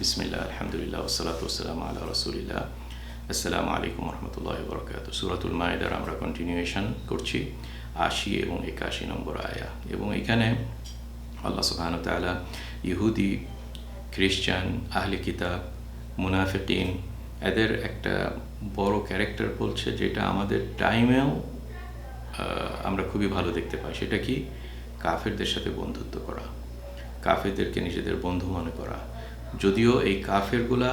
বিসমিল্লাহ আলহামদুলিল্লাহ ওসালাত ওসালাম আল্লাহ রসুলিল্লাহ আসসালামু আলাইকুম রহমতুল্লাহ বরকাত সুরাতুল মায়েদার আমরা কন্টিনিউয়েশন করছি আশি এবং একাশি নম্বর আয়া। এবং এখানে আল্লাহ সুবাহান তালা ইহুদি খ্রিস্টান আহলি কিতাব, মুনাফিকিন, এদের একটা বড় ক্যারেক্টার বলছে যেটা আমাদের টাইমেও আমরা খুবই ভালো দেখতে পাই। সেটা কি? কাফেরদের সাথে বন্ধুত্ব করা। কাফেরদেরকে নিজেদের বন্ধু মনে করা। যদিও এই কাফেরগুলা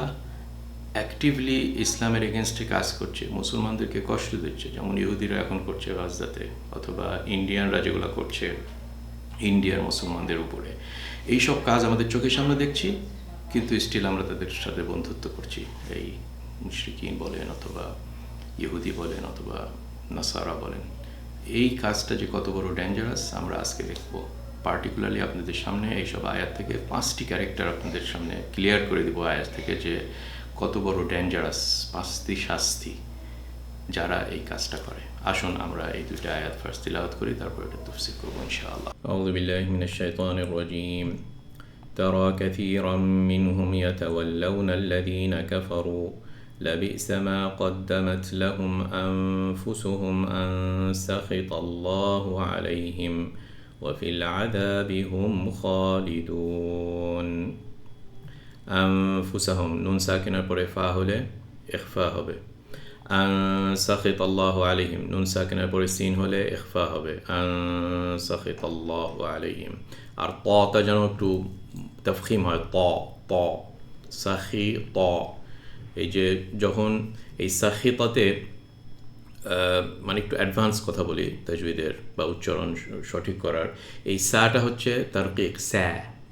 অ্যাক্টিভলি ইসলামের এগেনস্টে কাজ করছে, মুসলমানদেরকে কষ্ট দিচ্ছে, যেমন ইহুদিরা এখন করছে রাজদাতে অথবা ইন্ডিয়ানরা যেগুলো করছে ইন্ডিয়ার মুসলমানদের উপরে। এই সব কাজ আমাদের চোখের সামনে দেখছি, কিন্তু স্টিল আমরা তাদের সাথে বন্ধুত্ব করছি। এই মুশরিকিন বলেন অথবা ইহুদি বলেন অথবা নাসারা বলেন, এই কাজটা যে কত বড় ডেঞ্জারাস আমরা আজকে দেখব। পার্টিকুলারলি আপনাদের সামনে এইসব আয়াত থেকে পাঁচটি ক্যারেক্টার আপনাদের সামনে ক্লিয়ার করে দিব আয়াত থেকে যে কত বড় ডেঞ্জারাস পাঁচটি শাস্তি যারা এই কাজটা করে আসুন আমরা এই দুইটা আয়াত ফার্স্ট তিলাওয়াত করি তারপর এটা তফসিল করবো ইনশাআল্লাহ আউযু বিল্লাহি মিনাশ শাইতানির রাজীম ترى كثيرا منهم يتولون الذين كفروا لبئس ما قدمت لهم أنفسهم أن سخط الله عليهم وفي العذاب هم خالدون أنفسهم নুন সাকিনার পরে ফা হলে ইখফা হবে আন সাখিত আল্লাহ আলিহিম নুন সাকিনার পরে সিন হলে ইখফা হবে আন সাখিত আল্লাহ আলিহিম আর তটা যেন একটু তফখিম হয় ত ত সাখি ত এই যে যখন এই সাখিতাতে মানে একটু অ্যাডভান্স কথা বলি তাজবিদের বা উচ্চারণ সঠিক করার। এই সাটা হচ্ছে তার কেক স্যা,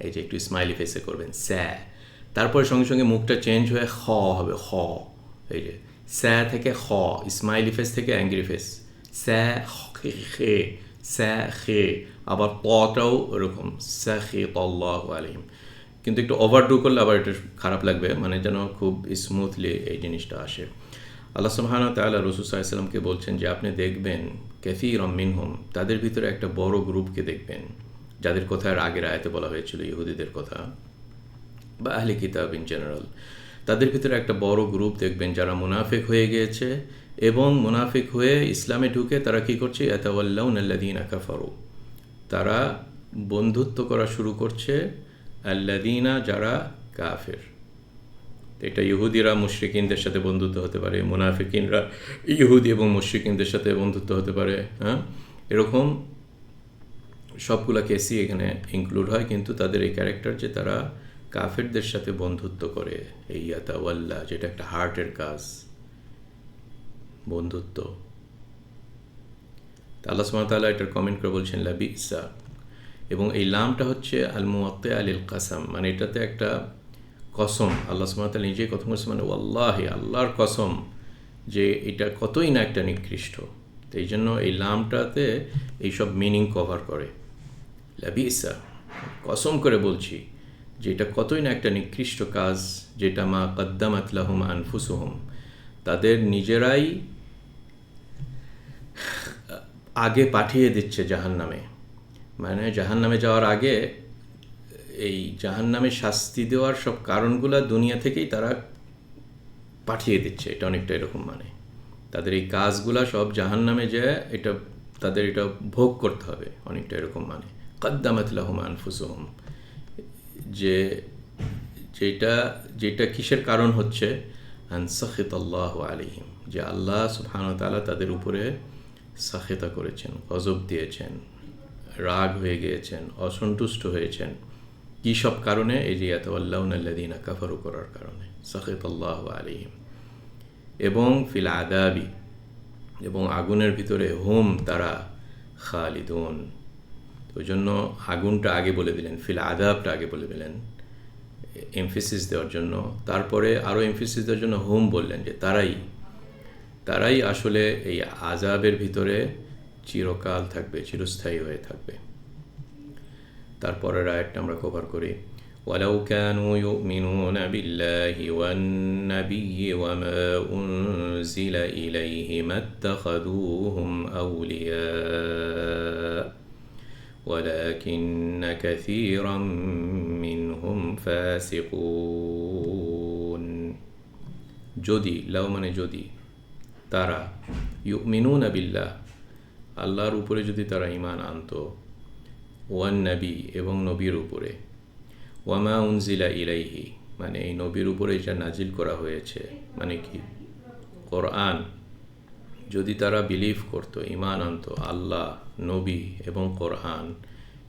এই যে একটু স্মাইলি ফেসে করবেন, স্যা। তারপরে সঙ্গে সঙ্গে মুখটা চেঞ্জ হয়ে খ হবে খ এই যে, স্যা থেকে খ স্মাইলি ফেস থেকে অ্যাঙ্গ্রি ফেস স্যা খে স্যা খে। আবার তটাও ওরকম, স্যা খে তল্লাহ আলিম কিন্তু একটু ওভারডু করলে আবার এটা খারাপ লাগবে মানে যেন খুব স্মুথলি এই জিনিসটা আসে। আল্লাহ সুবহান তাল্লাহ রসুল সাল্লামকে বলছেন যে আপনি দেখবেন ক্যাফি রমিন হোম তাদের ভিতরে একটা বড় গ্রুপকে দেখবেন, যাদের কথা আগের আয়তে বলা হয়েছিল, ইহুদিদের কথা বা আহলি কিতাব ইন জেনারেল। তাদের ভিতরে একটা বড় গ্রুপ দেখবেন যারা মুনাফিক হয়ে গিয়েছে এবং মুনাফিক হয়ে ইসলামে ঢুকে তারা কী করছে? এতাওয়াল্লাউন আল্লাদিন আকাফারু তারা বন্ধুত্ব করা শুরু করছে আল্লাদিনা যারা কাফের। এটা ইহুদিরা মুশ্রিকিনদের সাথে বন্ধুত্ব হতে পারে, মুনাফিকিনরা ইহুদি এবং মুশ্রিকিনদের সাথে বন্ধুত্ব হতে পারে হ্যাঁ? এরকম সবগুলা কেসই এখানে ইনক্লুড হয়, কিন্তু তাদের এই ক্যারেক্টার যে তারা কাফেরদের সাথে বন্ধুত্ব করে, এই ইয়াতাওয়াল্লা, যেটা একটা হার্টের কাজ, বন্ধুত্ব। আল্লাহ সুমতাল্লাহ এটার কমেন্ট করে বলছেন লাবি ইসা এবং এই লামটা হচ্ছে আল মুয়াত্তে আলিল কাসাম মানে এটাতে একটা কসম, আল্লাহ সুমতাল নিজেই কথা বলছে মানে আল্লাহ আল্লাহর কসম যে এটা কতই না একটা নিকৃষ্ট। তো এই জন্য এই লামটাতে এইসব মিনিং কভার করে। লাবি ইসা কসম করে বলছি যে এটা কতই না একটা নিকৃষ্ট কাজ যেটা মা কদ্দামাত লাহুম আনফুসুহুম। তাদের নিজেরাই আগে পাঠিয়ে দিচ্ছে জাহান নামে মানে জাহান নামে যাওয়ার আগে এই জাহান নামে শাস্তি দেওয়ার সব কারণগুলো দুনিয়া থেকেই তারা পাঠিয়ে দিচ্ছে। এটা অনেকটা এরকম মানে। তাদের এই কাজগুলা সব জাহান নামে যে এটা তাদের এটা ভোগ করতে হবে। অনেকটা এরকম মানে। কদ্দামাত লাহুম আনফুসুহুম। যে যেটা যেটা কিসের কারণ হচ্ছে? আনসাখিত আল্লাহ আলিহিম যে আল্লাহ সুবহান তালা তাদের উপরে সাখেতা করেছেন, গজব দিয়েছেন, রাগ হয়ে গিয়েছেন, অসন্তুষ্ট হয়েছেন। কী সব কারণে? এই যে ইয়াতাল্লাউনাল্লাদিনা কাফারু করার কারণে। সাখিত আল্লাহ আলিহিম এবং ফিল আদাবি এবং আগুনের ভিতরে হোম তারা খালিদুন। ওই জন্য আগুনটা আগে বলে দিলেন, ফিল আদাবটা আগে বলে দিলেন এমফিসিস দেওয়ার জন্য। তারপরে আরও এমফিসিস দেওয়ার জন্য হোম বললেন যে তারাই তারাই আসলে এই আজাবের ভিতরে চিরকাল থাকবে, চিরস্থায়ী হয়ে থাকবে। তারপরের আয়াতটা আমরা কভার করি ولو كانوا يؤمنون بالله والنبي وما أنزل إليه ما اتخذوهم أولياء ولكن كثيرا منهم فاسقون যদি লাউ মানে যদি তারা ইউমিনুন বিল্লাহ আল্লাহর উপরে যদি তারা ইমান আনতো ওয়ান নবী এবং নবীর উপরে। ওয়ামা উনজিলা ইলাইহি মানে এই নবীর উপরে যা নাজিল করা হয়েছে মানে কি? কোরআন। যদি তারা বিলিভ করতো ইমান আনতো, আল্লাহ, নবী এবং কোরআন,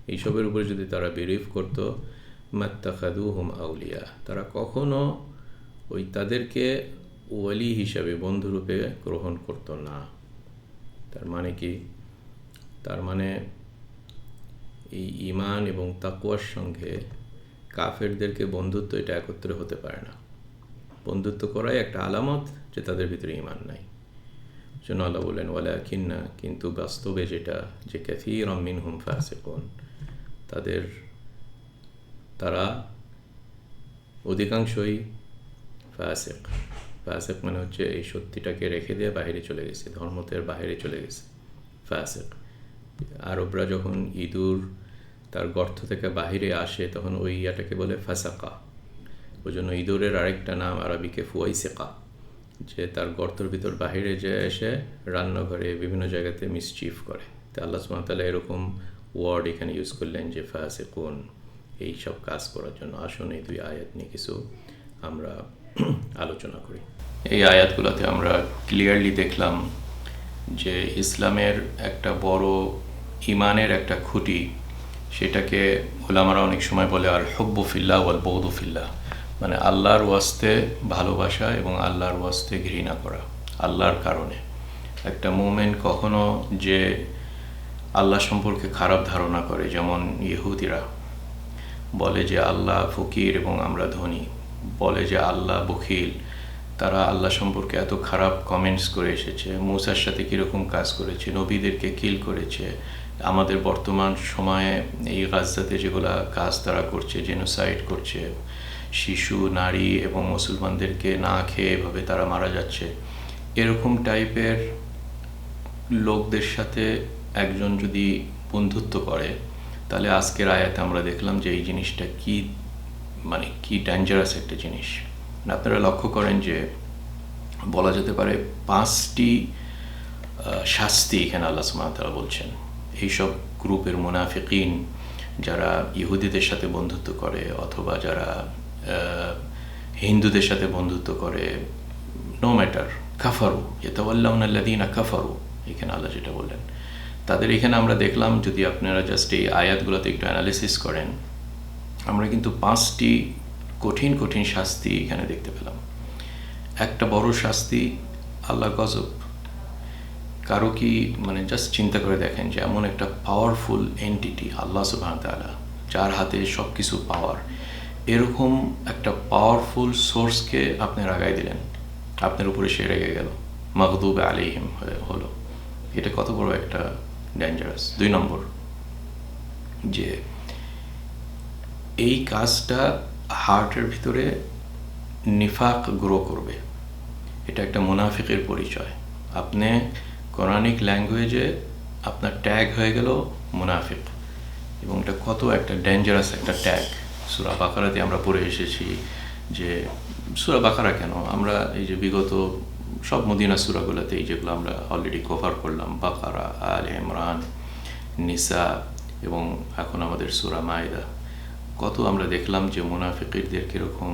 এইসবের উপরে যদি তারা বিলিভ করতো মাত্তাখাদু হুম আউলিয়া, তারা কখনো ওই তাদেরকে ওয়ালি হিসাবে, বন্ধুরূপে গ্রহণ করতো না। তার মানে কি? তার মানে এই ইমান এবং তাকুয়ার সঙ্গে কাফেরদেরকে বন্ধুত্ব এটা একত্রে হতে পারে না। বন্ধুত্ব করাই একটা আলামত যে তাদের ভিতরে ইমান নাই। জন্য আল্লাহ বললেন ওয়ালা কিন্না কিন্তু বাস্তবে যেটা, যে ক্যাথি রমিন হুম ফাসেকন, তাদের, তারা অধিকাংশই ফাসেক। ফাসেক মানে হচ্ছে এই সত্যিটাকে রেখে দিয়ে বাইরে চলে গেছে, ধর্মতের বাইরে চলে গেছে, ফাসেক। আরবরা যখন ইঁদুর তার গর্ত থেকে বাহিরে আসে, তখন ওই ইয়াটাকে বলে ফাসাকা। ওই জন্য ইঁদুরের আরেকটা নাম আরবিকে ফুয়াইসেকা। যে তার গর্তর ভিতর বাহিরে যে এসে রান্নাঘরে বিভিন্ন জায়গাতে মিসচিফ করে। তা আল্লাহ সুমাতালা এরকম ওয়ার্ড এখানে ইউজ করলেন যে ফায়াসে কোন এই সব কাজ করার জন্য। আসুন এই দুই আয়াত নিয়ে কিছু আমরা আলোচনা করি। এই আয়াতগুলোতে আমরা ক্লিয়ারলি দেখলাম যে ইসলামের একটা বড় ইমানের একটা খুঁটি, সেটাকে ওলামারা অনেক সময় বলে আর হব্বফিল্লা ওয়াল বৌদফিল্লা মানে আল্লাহর ওয়াস্তে ভালোবাসা এবং আল্লাহর ওয়াস্তে ঘৃণা করা, আল্লাহর কারণে। একটা মুমেন্ট কখনো যে আল্লাহ সম্পর্কে খারাপ ধারণা করে, যেমন ইহুদিরা বলে যে আল্লাহ ফকির এবং আমরা ধনী, বলে যে আল্লাহ বখিল, তারা আল্লাহ সম্পর্কে এত খারাপ কমেন্টস করে এসেছে, মৌসার সাথে কীরকম কাজ করেছে, নবীদেরকে কিল করেছে আমাদের বর্তমান সময়ে এই গাজাতে যেগুলা কাজ তারা করছে জেনোসাইড করছে, শিশু, নারী এবং মুসলমানদেরকে না খেয়ে এভাবে তারা মারা যাচ্ছে, এরকম টাইপের লোকদের সাথে একজন যদি বন্ধুত্ব করে, তাহলে আজকের আয়াতে আমরা দেখলাম যে এই জিনিসটা কি মানে কি ডেঞ্জারাস একটা জিনিস। আপনারা লক্ষ্য করেন যে বলা যেতে পারে পাঁচটি শাস্তি এখানে আল্লাহ সুমাতারা বলছেন। এইসব গ্রুপের মুনাফিকিন যারা ইহুদিদের সাথে বন্ধুত্ব করে অথবা যারা হিন্দুদের সাথে বন্ধুত্ব করে নো ম্যাটার কাফারু ইতাওয়াল্লাউনাল্লাদিনা কাফারু, এখানে আল্লাহ যেটা বললেন। তাদের এখানে আমরা দেখলাম, যদি আপনারা জাস্ট এই আয়াতগুলোতে একটু অ্যানালিসিস করেন, আমরা কিন্তু পাঁচটি কঠিন কঠিন শাস্তি এখানে দেখতে পেলাম। একটা বড় শাস্তি আল্লাহ গজব। কারও কি মানে জাস্ট চিন্তা করে দেখেন যে এমন একটা পাওয়ারফুল এন্টিটি আল্লাহ সুবাহ তালা যার হাতে সব কিছু পাওয়ার, এরকম একটা পাওয়ারফুল সোর্সকে আপনি রাগাই দিলেন, আপনার উপরে সে রেগে গেল মাহদুব আলিহিম হলো। এটা কত বড় একটা ডেঞ্জারাস দুই নম্বর, যে এই কাজটা হার্টের ভিতরে নিফাক গ্রো করবে। এটা একটা মুনাফিকের পরিচয়। আপনি কোরআনিক ল্যাঙ্গুয়েজে আপনার ট্যাগ হয়ে গেল মুনাফিক। এবং এটা কত একটা ডেঞ্জারাস একটা ট্যাগ সুরা বাকারাতে আমরা পড়ে এসেছি যে, সুরা বাকারা কেন? আমরা এই যে বিগত সব মদিনা সুরাগুলোতেই যেগুলো আমরা অলরেডি কভার করলাম, বাকারা, আল ইমরান, নিসা এবং এখন আমাদের সুরা মায়দা। কত আমরা দেখলাম যে মুনাফিকিরদের কীরকম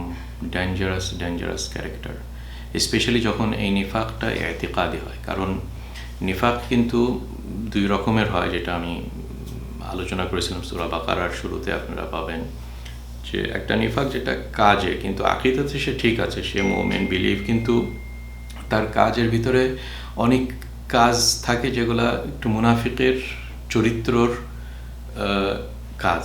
ডেঞ্জারাস ডেঞ্জারাস ক্যারেক্টার স্পেশালি যখন এই নিফাকটা এতেকাদি হয়, কারণ নিফাক কিন্তু দুই রকমের হয়, যেটা আমি আলোচনা করেছিলাম সুরা বাকারার শুরুতে আপনারা পাবেন। যে একটা নিফাক যেটা কাজে, কিন্তু আকিদাতে সে ঠিক আছে, সে মোমেন, বিলিভ, কিন্তু তার কাজের ভিতরে অনেক কাজ থাকে যেগুলা একটু মুনাফিকের চরিত্রর কাজ।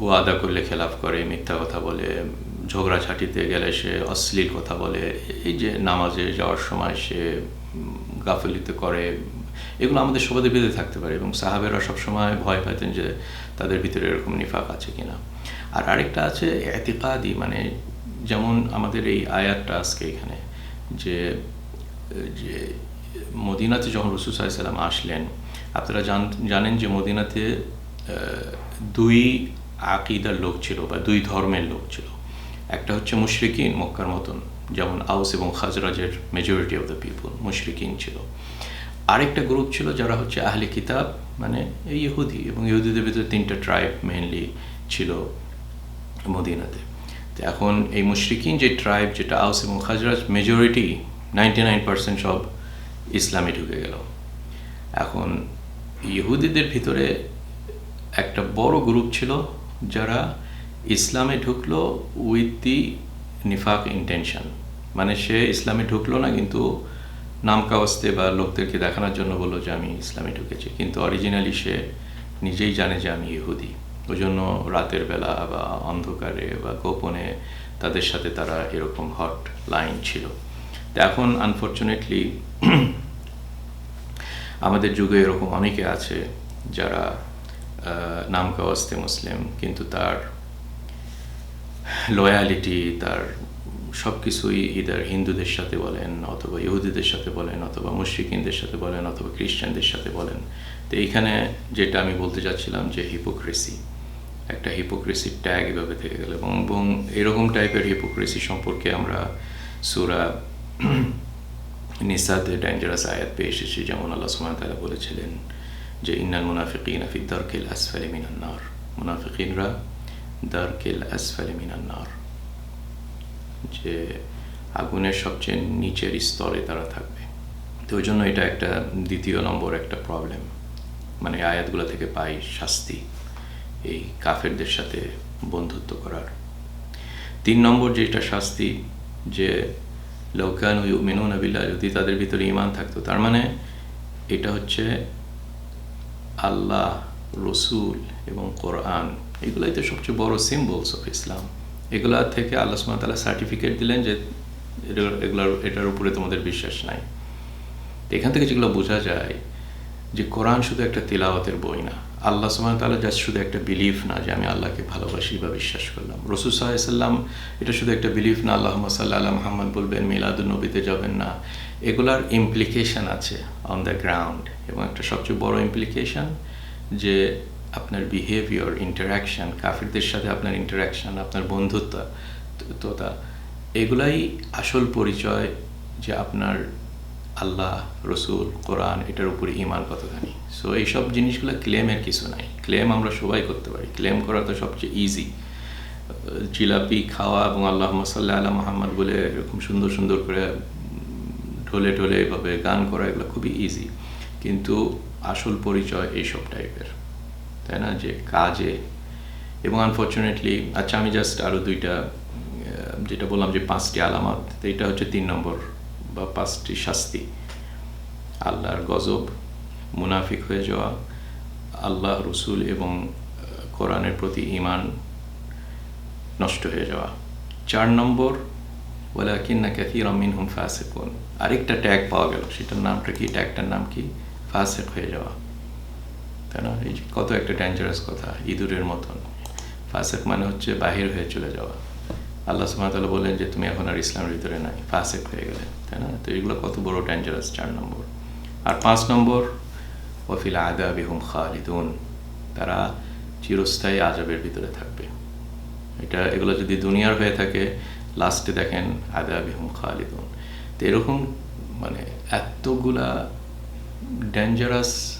ওয়াদা করলে খেলাফ করে, মিথ্যা কথা বলে ঝগড়াঝাটিতে গেলে সে অশ্লীল কথা বলে, এই যে নামাজে যাওয়ার সময় সে গাফলিতে করে, এগুলো আমাদের সবাদের বেঁধে থাকতে পারে এবং সাহাবেরা সবসময় ভয় পাইতেন যে তাদের ভিতরে এরকম নিফাক আছে কিনা। আর আরেকটা আছে এতিকাদি মানে যেমন আমাদের এই আয়াতটা আজকে এখানে, যে যে মদিনাতে যখন রসুল সাল্লাম আসলেন, আপনারা জান- জানেন যে মদিনাতে দুই আকিদার লোক ছিল বা দুই ধর্মের লোক ছিল। একটা হচ্ছে মুশরিকিন মক্কার মতন, যেমন আউস এবং খাজরাজের মেজরিটি অফ দ্য পিপল মুশরিকিন ছিল। আরেকটা গ্রুপ ছিল যারা হচ্ছে আহলে কিতাব মানে এই ইহুদি এবং ইহুদিদের ভিতরে তিনটা ট্রাইব মেনলি ছিল মদিনাতে। তো এখন এই মুশরিকিন যে ট্রাইব যেটা আউস এবং Khazraj majority ninety nine percent সব ইসলামে ঢুকে গেল। এখন ইহুদিদের ভিতরে একটা বড় গ্রুপ ছিল যারা ইসলামে ঢুকলো উইথ দি নিফাক ইন্টেনশন মানে সে ইসলামে ঢুকলো না, কিন্তু নাম কাওয়াস্তে বা লোকদেরকে দেখানোর জন্য বলল যে আমি ইসলামে ঢুকেছি। কিন্তু অরিজিনালি সে নিজেই জানে যে আমি ইহুদি। ওই জন্য রাতের বেলা বা অন্ধকারে বা গোপনে তাদের সাথে তারা এরকম হট লাইন ছিল। তো এখন আনফর্চুনেটলি আমাদের যুগে এরকম অনেকে আছে যারা নাম কাওয়াস্তে মুসলিম, কিন্তু তার লয়ালিটি তার সব কিছুই ইদার হিন্দুদের সাথে বলেন অথবা ইহুদিদের সাথে বলেন অথবা মুশরিকিনদের সাথে বলেন অথবা খ্রিস্টানদের সাথে বলেন। তো এইখানে যেটা আমি বলতে চাচ্ছিলাম যে হিপোক্রেসি একটা হিপোক্রেসির ট্যাগ এভাবে থেকে গেল এবং এবং এরকম টাইপের হিপোক্রেসি সম্পর্কে আমরা সুরা নিসাতে ডেঞ্জারাস আয়াত পেয়ে এসেছি, যেমন আল্লাহ সুমান তালা বলেছিলেন যে, ইন্নাল মুনাফিকিন আফি দারকেল আসফালে মিনান্নার মুনাফিকিনরা দারকেল আসফালে মিনান্নার যে আগুনের সবচেয়ে নিচের স্তরে তারা থাকবে। তো ওই জন্য এটা একটা দ্বিতীয় নম্বর একটা প্রবলেম মানে আয়াতগুলো থেকে পাই শাস্তি এই কাফেরদের সাথে বন্ধুত্ব করার। তিন নম্বর যেটা শাস্তি, যে লৌকান মেনুন আবিল্লা যদি তাদের ভিতরে ইমান থাকতো, তার মানে এটা হচ্ছে আল্লাহ রসুল এবং কোরআন, এগুলাই তো সবচেয়ে বড় সিম্বলস অফ ইসলাম এগুলা থেকে আল্লাহ তালা সার্টিফিকেট দিলেন যে এগুলো- এগুলোর, এটার উপরে তোমাদের বিশ্বাস নাই। এখান থেকে যেগুলো বোঝা যায় যে কোরআন শুধু একটা তিলাওয়াতের বই না, আল্লাহ সুমান তালা জাস্ট শুধু একটা বিলিফ না যে আমি আল্লাহকে ভালোবাসি বা বিশ্বাস করলাম। রসুল সাল্লাম এটা শুধু একটা বিলিফ না আল্লাহ সাল্লাহ মোহাম্মদ বলবেন মিলাদুল নবীতে যাবেন না। এগুলার ইমপ্লিকেশন আছে অন দ্য গ্রাউন্ড এবং একটা সবচেয়ে বড় ইমপ্লিকেশন যে আপনার বিহেভিয়ার ইন্টারাকশান কাফিরদের সাথে আপনার ইন্টারাকশান আপনার বন্ধুত্ব তোতা এগুলাই আসল পরিচয় যে আপনার আল্লাহ, রসুল, কোরআন, এটার উপরে ইমান কতখানি। সো এইসব জিনিসগুলো ক্লেমের কিছু নাই। ক্লেম আমরা সবাই করতে পারি। ক্লেম করা তো সবচেয়ে ইজি জিলাপি খাওয়া এবং আল্লাহ সাল্লাহ আল্লাহ মোহাম্মদ বলে এরকম সুন্দর সুন্দর করে ঢোলে ঢোলে এভাবে গান করা এগুলো খুবই ইজি কিন্তু আসল পরিচয় এইসব টাইপের, তাই না? যে কাজে, এবং আনফর্চুনেটলি আচ্ছা আমি জাস্ট আরও দুইটা যেটা বললাম যে পাঁচটি আলামত এটা হচ্ছে তিন নম্বর বা পাঁচটি শাস্তি। আল্লাহর গজব, মুনাফিক হয়ে যাওয়া, আল্লাহ রসুল এবং কোরআনের প্রতি ইমান নষ্ট হয়ে যাওয়া। চার নম্বর, ওয়ালাকিন্না কাসীরাম মিনহুম ফাসিকুন। আরেকটা ট্যাগ পাওয়া গেল, সেটার নামটা কি? ট্যাগটার নাম কি? ফাসিক হয়ে যাওয়া। তাই না? এই কত একটা ডেঞ্জারাস কথা, ইঁদুরের মতন। ফাসেক মানে হচ্ছে বাহির হয়ে চলে যাওয়া। আল্লাহ সুমাতাল্লাহ বললেন যে, তুমি এখন আর ইসলামের ভিতরে নাই। ফাসেক হয়ে গেলে। তাই না? তো এগুলো কত বড় ডেঞ্জারাস চার নম্বর। আর পাঁচ নম্বর, ওয়াফিল আদা বিহুম খালিদুন। তারা চিরস্থায়ী আজাবের ভিতরে থাকবে। এটা, এগুলো যদি দুনিয়ার হয়ে থাকে লাস্টে দেখেন আদা বিহুম খালিদুন। তো এরকম মানে এতগুলা ডেঞ্জারাস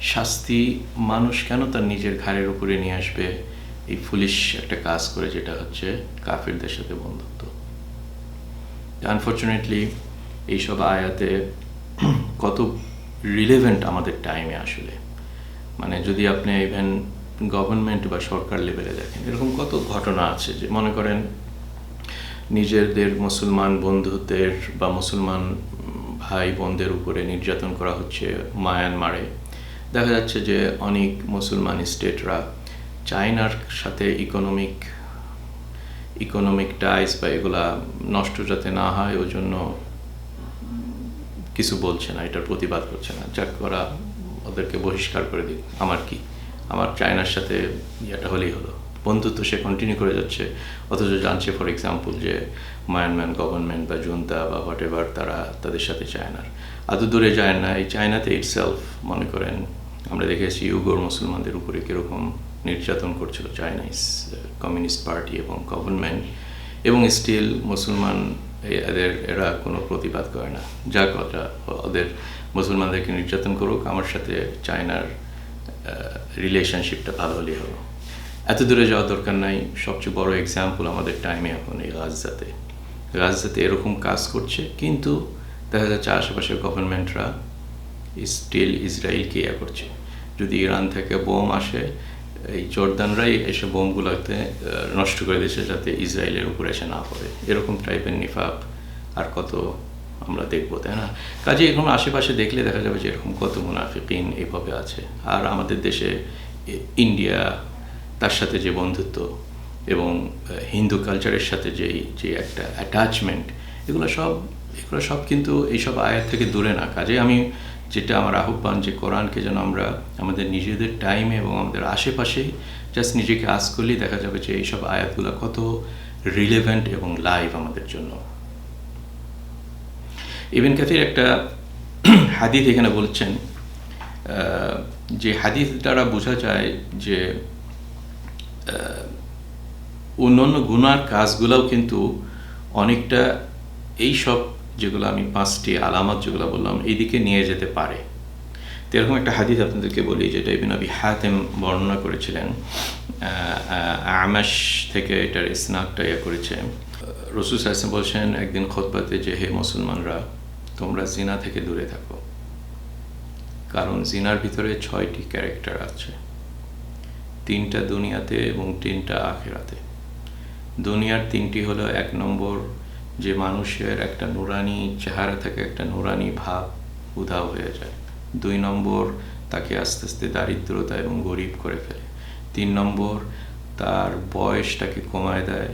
শাস্তি মানুষ কেন তার নিজের ঘাড়ের উপরে নিয়ে আসবে? এই পুলিশ একটা কাজ করে যেটা হচ্ছে কাফিরদের সাথে বন্ধুত্ব। আনফর্চুনেটলি এইসব আয়াতে কত রিলেভেন্ট আমাদের টাইমে আসলে। মানে যদি আপনি ইভেন গভর্নমেন্ট বা সরকার লেভেলে দেখেন, এরকম কত ঘটনা আছে যে মনে করেন নিজেদের মুসলমান বন্ধুদের বা মুসলমান ভাই বোনদের উপরে নির্যাতন করা হচ্ছে মায়ানমারে। দেখা যাচ্ছে যে অনেক মুসলমান স্টেটরা চায়নার সাথে ইকোনমিক ইকোনমিক টাইস বা এগুলা নষ্ট যাতে না হয়, ওই জন্য কিছু বলছে না, এটার প্রতিবাদ করছে না। যাক করা ওদেরকে বহিষ্কার করে দিক। আমার কি? আমার চায়নার সাথে ইয়েটা হলেই হলো। বন্ধুত্ব সে কন্টিনিউ করে যাচ্ছে। অথচ জানছে ফর এক্সাম্পল যে মায়ানম্যান গভর্নমেন্ট বা জুনতা বা হোয়াট এভার তারা তাদের সাথে চায়নার এত দূরে যায় না এই চায়নাতে ইটসেলফ মনে করেন, আমরা দেখেছি ইউগোর মুসলমানদের উপরে কীরকম নির্যাতন করছিল। চাইনিজ কমিউনিস্ট পার্টি এবং গভর্নমেন্ট এবং স্টিল মুসলমান এদের, এরা কোনো প্রতিবাদ করে না। যা কথা, ওদের মুসলমানদেরকে নির্যাতন করুক, আমার সাথে চায়নার রিলেশনশিপটা ভালো হলেই হলো এত দূরে যাওয়ার দরকার নাই। সবচেয়ে বড় এক্সাম্পল আমাদের টাইমে এখন এই গাজাতে। গাজাতে এরকম কাজ করছে, কিন্তু দেখা যাচ্ছে আশেপাশের গভর্নমেন্টরা স্টিল ইসরায়েলকে ইয়ে করছে। যদি ইরান থেকে বোম আসে, এই জর্দানরাই এসে বোমগুলোতে নষ্ট করে দিয়েছে যাতে ইসরায়েলের উপরে এসে না পড়ে। এরকম টাইপের নিফাপ আর কত আমরা দেখব, তাই না? কাজে এখন আশেপাশে দেখলে দেখা যাবে যে এরকম কত মুনাফিকিন এইভাবে আছে। আর আমাদের দেশে ইন্ডিয়া তার সাথে যে বন্ধুত্ব এবং হিন্দু কালচারের সাথে যে যে একটা অ্যাটাচমেন্ট এগুলো সব এগুলো সব কিন্তু এইসব আয়াত থেকে দূরে না। কাজে আমি যেটা আমার আহ্বান যে কোরআনকে যেন আমরা আমাদের নিজেদের টাইমে এবং আমাদের আশেপাশে জাস্ট নিজেকে আস করলেই দেখা যাবে যে এইসব আয়াতগুলো কত রিলেভেন্ট এবং লাইভ আমাদের জন্য। ইবেন কাথির একটা হাদিস এখানে বলছেন যে হাদিস দ্বারা বোঝা যায় যে অন্যান্য গুনার কাজগুলোও কিন্তু অনেকটা এই সব যেগুলো আমি পাঁচটি আলামত যেগুলো বললাম এইদিকে নিয়ে যেতে পারে। তো এরকম একটা হাদিস আপনাদেরকে বলি যেটা ইবিন আবি হাতেম বর্ণনা করেছিলেন। আহ, থেকে এটার স্নাকটা ইয়ে করেছে। রসুল সাহসেন বলছেন একদিন খোদবাতে যে হে মুসলমানরা তোমরা জিনা থেকে দূরে থাকো। কারণ জিনার ভিতরে ছয়টি ক্যারেক্টার আছে। তিনটা দুনিয়াতে এবং তিনটা আখেরাতে। দুনিয়ার তিনটি হলো এক নম্বর যে মানুষের একটা নুরানি চেহারা থেকে একটা নুরানি ভাব উধাও হয়ে যায়। দুই নম্বর তাকে আস্তে আস্তে দারিদ্রতা এবং গরিব করে ফেলে। তিন নম্বর তার বয়সটাকে কমায় দেয়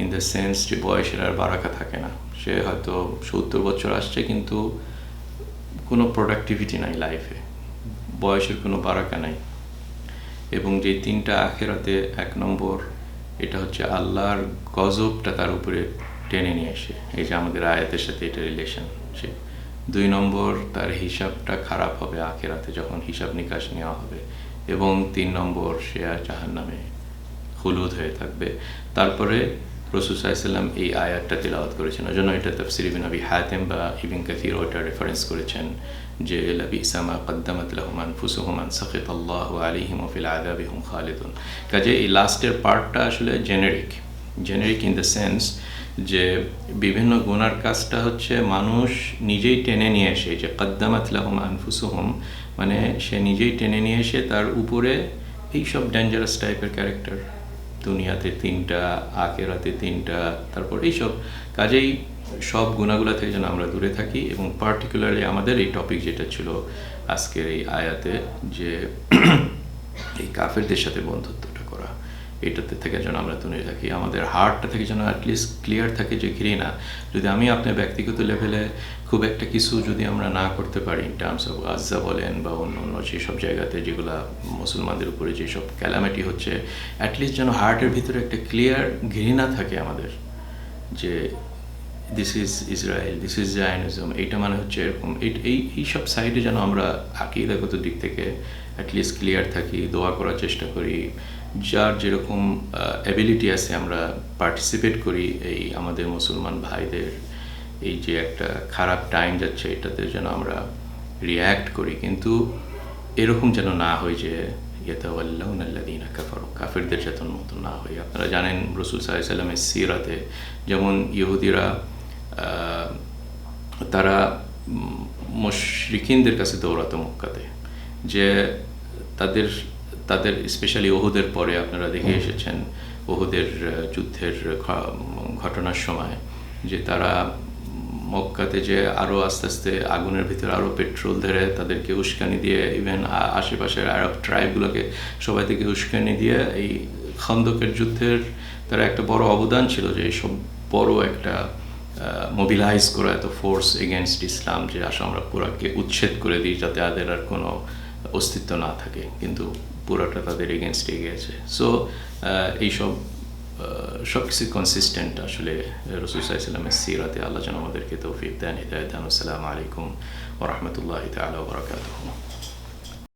ইন দ্য সেন্স যে বয়সের আর বারাকা থাকে না। সে হয়তো সত্তর বছর আসছে কিন্তু কোনো প্রোডাক্টিভিটি নাই লাইফে বয়সের কোনো বারাকা নাই। এবং যে তিনটা আখেরাতে এক নম্বর, এটা হচ্ছে আল্লাহর গজবটা তার উপরে টেনে নিয়ে আসে। এই যে আমাদের আয়াতের সাথে এটা রিলেশনশিপ দুই নম্বর, তার হিসাবটা খারাপ হবে আখেরাতে যখন হিসাব নিকাশ নেওয়া হবে। এবং তিন নম্বর, সে আর জাহান নামে হলুদ হয়ে থাকবে। তারপরে রসুল সাল্লাম এই আয়াতটা তিলাওয়াত করেছেন। ওই জন্য এটা তফসির ইবিন আবি হাতেম বা ইবিন কাথির ওটা রেফারেন্স করেছেন। যে লাবি ইসামা কদ্দামাত লাহমান ফুসুহমান সখিত আল্লাহ আলিহিম ফিল আদাবিহুম খালিদুন। কাজে এই লাস্টের পার্টটা আসলে generic. Generic in the sense যে বিভিন্ন গুনার কাজটা হচ্ছে মানুষ নিজেই টেনে নিয়ে এসে, যে কদ্দামাত লাহম আনফুসুহম মানে সে নিজেই টেনে নিয়ে এসে তার উপরে এইসব ডেঞ্জারাস টাইপের ক্যারেক্টার দুনিয়াতে তিনটা, আখেরাতে তিনটা, তারপর এইসব কাজেই সব গুণাগুলা থেকে যেন আমরা দূরে থাকি এবং পার্টিকুলারলি আমাদের এই টপিক যেটা ছিল আজকের এই আয়াতে যে এই কাফেরদের সাথে বন্ধুত্বটা করা, এটাতে থেকে যেন আমরা দূরে থাকি। আমাদের হার্টটা থেকে যেন অ্যাটলিস্ট ক্লিয়ার থাকে যে না, যদি আমি আপনার ব্যক্তিগত লেভেলে খুব একটা কিছু যদি আমরা না করতে পারি ইন টার্মস অফ গাজা বলেন বা অন্য অন্য যেসব জায়গাতে যেগুলা মুসলমানদের উপরে যেসব ক্যালামিটি হচ্ছে অ্যাটলিস্ট যেন হার্টের ভিতরে একটা ক্লিয়ার ঘৃণা থাকে আমাদের যে this is Israel this is Zionism এইটা মানে হচ্ছে এরকম। এই- এই এইসব সাইডে যেন আমরা আকিদাগত দিক থেকে অ্যাটলিস্ট ক্লিয়ার থাকি, দোয়া করার চেষ্টা করি। যার যেরকম অ্যাবিলিটি আছে আমরা পার্টিসিপেট করি এই আমাদের মুসলমান ভাইদের। এই যে একটা খারাপ টাইম যাচ্ছে, এটাতে যেন আমরা রিয়্যাক্ট করি। কিন্তু এরকম যেন না হয় যে ইয়েতাওয়াল্লাউনাল্লাদিনা কাফারু, কাফেরদের চেতন মতো না হয়। আপনারা জানেন রসুল সাল্লাহ সাল্লামের সিরাতে, যেমন ইহুদিরা তারা মুশরিকিনদের কাছে দৌড়াতো মক্কাতে যে তাদের তাদের স্পেশালি ওহুদের পরে আপনারা দেখে এসেছেন ওহুদের যুদ্ধের ঘটনার সময় যে তারা মক্কাতে যে আরও আস্তে আস্তে আগুনের ভিতরে আরও পেট্রোল ধরে তাদেরকে উস্কানি দিয়ে ইভেন আশেপাশের আরব ট্রাইবগুলোকে সবাই থেকে উস্কানি দিয়ে এই খন্দকের যুদ্ধের তারা একটা বড় অবদান ছিল যে এইসব বড় একটা মোবিলাইজ করা এত ফোর্স এগেনস্ট ইসলাম যে আসলে আমরা পুরাকে উচ্ছেদ করে দিই যাতে তাদের আর কোনো অস্তিত্ব না থাকে। কিন্তু পুরাটা তাদের এগেনস্টে গিয়েছে। সো এইসব সব কিছু কনসিস্টেন্ট আসলে রসুল সাল্লামের সিরাতে আল্লাহ যেন আমাদেরকে তৌফিক দেন, হিদায়ত আলাইকুম ওরহমতুল্লাহ তালা বরকাতহ।